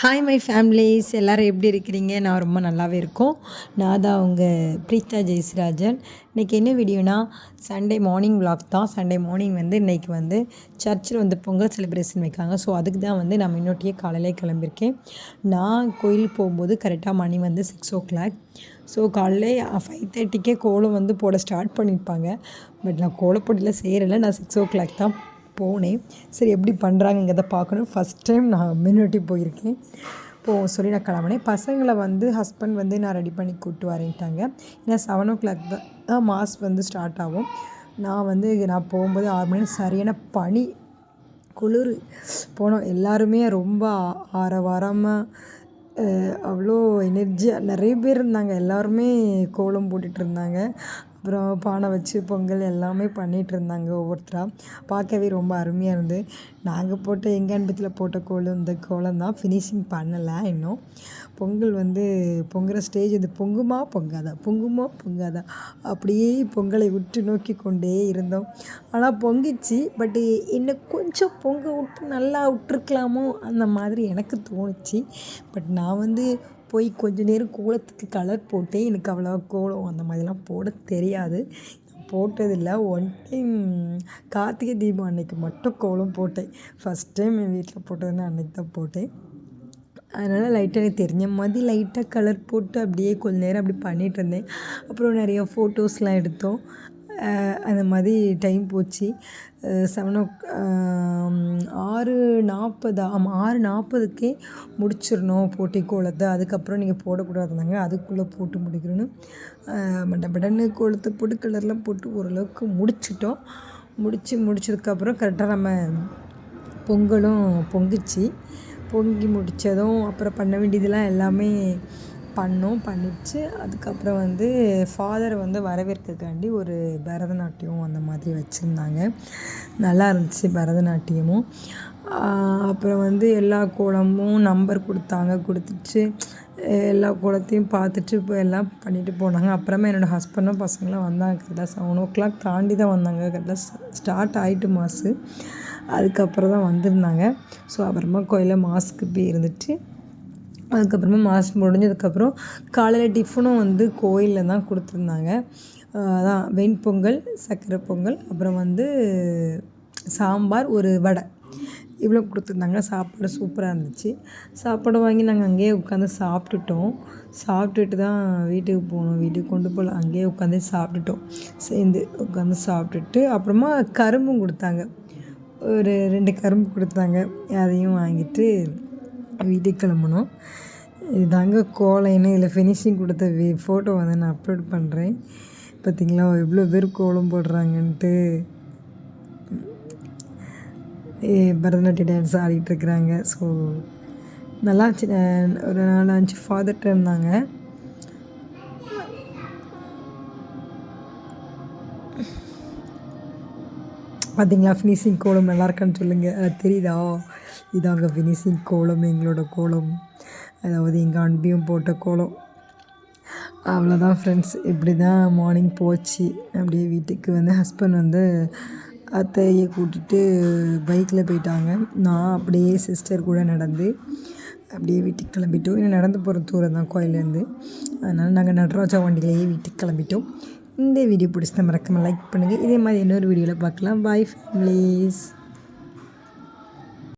Hi my families எல்லோரும் எப்படி இருக்கிறீங்க? நான் ரொம்ப நல்லாவே இருக்கோம். நான் தான் உங்கள் பிரீத்தா ஜெய்ஸ்ராஜன் இன்றைக்கி என்ன வீடியோனா சண்டே மார்னிங் விளாக் தான். சண்டே மார்னிங் வந்து இன்றைக்கி வந்து சர்ச்சில் வந்து பொங்கல் செலிப்ரேஷன் வைக்காங்க ஸோ அதுக்கு தான் வந்து நான் முன்னோட்டியே காலையிலே கிளம்பியிருக்கேன். நான் கோயிலுக்கு போகும்போது கரெக்டாக மணி வந்து சிக்ஸ் ஓ கிளாக் ஸோ காலையிலே ஃபைவ் தேர்ட்டிக்கே கோலம் வந்து போட ஸ்டார்ட் பண்ணியிருப்பாங்க. பட் நான் கோலப்பொடியில் செய்கிறல நான் சிக்ஸ் ஓ கிளாக் தான் போனேன். சரி எப்படி பண்ணுறாங்கங்கிறத பார்க்கணும். ஃபஸ்ட் டைம் நான் மின்னுட்டி போயிருக்கேன். போ சொல்லி நான் கிளம்புனேன். பசங்களை வந்து ஹஸ்பண்ட் வந்து நான் ரெடி பண்ணி கூப்பிட்டு வரேன்ட்டாங்க. ஏன்னா செவன் ஓ கிளாக் தான் மாஸ் வந்து ஸ்டார்ட் ஆகும். நான் வந்து நான் போகும்போது ஆறு மணி சரியான பனி குளிர். போனோம். எல்லாருமே ரொம்ப ஆரவாரமாக அவ்வளோ எனர்ஜியாக நிறைய பேர் இருந்தாங்க. எல்லாருமே கோலம் போட்டுட்டு இருந்தாங்க. அப்புறம் பானை வச்சு பொங்கல் எல்லாமே பண்ணிகிட்டு இருந்தாங்க ஒவ்வொருத்தராக பார்க்கவே ரொம்ப அருமையாக இருந்து நாங்கள் போட்ட எங்கள் அன்பத்தில் போட்ட கோலம் இந்த கோலம் தான் ஃபினிஷிங் பண்ணலை இன்னும். பொங்கல் வந்து பொங்குற ஸ்டேஜ் இது பொங்குமா பொங்காதா பொங்குமா பொங்காதா அப்படியே பொங்கலை உற்று நோக்கி கொண்டே இருந்தோம். ஆனால் பொங்கிச்சு பட்டு இன்னும் கொஞ்சம் பொங்க விட்டு நல்லா விட்டுருக்கலாமோ அந்த மாதிரி எனக்கு தோணுச்சு. பட் நான் வந்து போய் கொஞ்ச நேரம் கோலத்துக்கு கலர் போட்டேன் எனக்கு அவ்வளோவா கோலம் அந்த மாதிரிலாம் போட தெரியாது. போட்டதில்லை. ஒன் டைம் கார்த்திகை தீபம் அன்னைக்கு மட்டும் கோலம் போட்டேன். ஃபஸ்ட் டைம் என் வீட்டில் போட்டதுன்னு அன்னைக்கு தான் போட்டேன். அதனால் லைட்டாக எனக்கு தெரிஞ்ச மாதிரி லைட்டாக கலர் போட்டு அப்படியே கொஞ்ச நேரம் அப்படி பண்ணிகிட்டு இருந்தேன். அப்புறம் நிறைய ஃபோட்டோஸ்லாம் எடுத்தோம். அந்த மாதிரி டைம் போச்சு. செவன் ஓ ஆறு நாற்பதா ஆமாம் ஆறு நாற்பதுக்கே முடிச்சிடணும் போட்டி கோலத்தை. அதுக்கப்புறம் நீங்கள் போடக்கூடாதுனாங்க அதுக்குள்ளே போட்டு முடிக்கணும்னு பட்ட படன்னு கோலத்தை போட்டு கலர்லாம் போட்டு ஓரளவுக்கு முடிச்சிட்டோம். முடித்து முடிச்சதுக்கப்புறம் கரெக்டாக நம்ம பொங்கலும் பொங்குச்சு. பொங்கி முடித்ததும் அப்புறம் பண்ண வேண்டியதெல்லாம் எல்லாமே பண்ணோம் பண்ணிடுச்சு அதுக்கப்புறம் வந்து ஃபாதர் வந்து வரவேற்கிறதுக்காண்டி ஒரு பரதநாட்டியம் அந்த மாதிரி வச்சுருந்தாங்க. நல்லா இருந்துச்சு பரதநாட்டியமும். அப்புறம் வந்து எல்லா கோலமும் நம்பர் கொடுத்தாங்க கொடுத்துட்டு எல்லா கோலத்தையும் பார்த்துட்டு இப்போ எல்லாம் பண்ணிட்டு போனாங்க. அப்புறமா என்னோடய ஹஸ்பண்டும் பசங்களாம் வந்தாங்க கரெக்டாக செவன் ஓ கிளாக் தாண்டி தான் வந்தாங்க கரெக்டாக ஸ்டார்ட் ஆகிட்டு மாசு. அதுக்கப்புறம் தான் வந்திருந்தாங்க. ஸோ அப்புறமா கோயிலில் மாஸ்க்கு போய் இருந்துட்டு அதுக்கப்புறமா மாஸ் முடிஞ்சதுக்கப்புறம் காலையில் டிஃபனும் வந்து கோயிலில் தான் கொடுத்துருந்தாங்க. அதான் வெண்பொங்கல் சர்க்கரை பொங்கல் அப்புறம் வந்து சாம்பார் ஒரு வடை. இவ்வளோ கொடுத்துருந்தாங்க. சாப்பாடு சூப்பராக இருந்துச்சு. சாப்பாடு வாங்கி நாங்கள் அங்கேயே உட்காந்து சாப்பிட்டுட்டோம். சாப்பிட்டுட்டு தான் வீட்டுக்கு போனோம். வீட்டுக்கு கொண்டு போகல அங்கேயே உட்காந்து சாப்பிட்டுட்டோம். சேர்ந்து உட்காந்து சாப்பிட்டுட்டு அப்புறமா கரும்பும் கொடுத்தாங்க. ஒரு ரெண்டு கரும்பு கொடுத்தாங்க. அதையும் வாங்கிட்டு வீட்டுக்கு கிளம்புனோம் இதாங்க கோலம்னு இதில் ஃபினிஷிங் கொடுத்த வி ஃபோட்டோ வந்து நான் அப்லோட் பண்ணுறேன் பார்த்தீங்களா எவ்வளோ பேர் கோலம் போடுறாங்கன்ட்டு. பரதநாட்டிய டான்ஸ் ஆடிட்டுருக்குறாங்க ஸோ நல்லா ஒரு நாலு அஞ்சு ஃபாதர்கிட்ட இருந்தாங்க. பார்த்தீங்களா ஃபினிஷிங் கோலம் நல்லா இருக்கான்னு சொல்லுங்கள் அது தெரியுதா? இதாங்க ஃபினிஷிங் கோலம் எங்களோட கோலம். அதாவது எங்கள் அன்பியும் போட்ட கோலம். அவ்வளோதான் ஃப்ரெண்ட்ஸ் இப்படி தான் மார்னிங் போச்சு. அப்படியே வீட்டுக்கு வந்து ஹஸ்பண்ட் வந்து அத்தையை கூட்டிகிட்டு பைக்கில் போயிட்டாங்க. நான் அப்படியே சிஸ்டர் கூட நடந்து அப்படியே வீட்டுக்கு கிளம்பிட்டோம். இன்னும் நடந்து போகிற தூரம் தான் கோயிலேருந்து அதனால் நாங்கள் நடராஜா வண்டியிலேயே வீட்டுக்கு கிளம்பிட்டோம். இந்த வீடியோ பிடிச்சத மறக்காமல் லைக் பண்ணுங்கள் இதே மாதிரி இன்னொரு வீடியோவில் பார்க்கலாம். பாய் ஃபேமிலிஸ்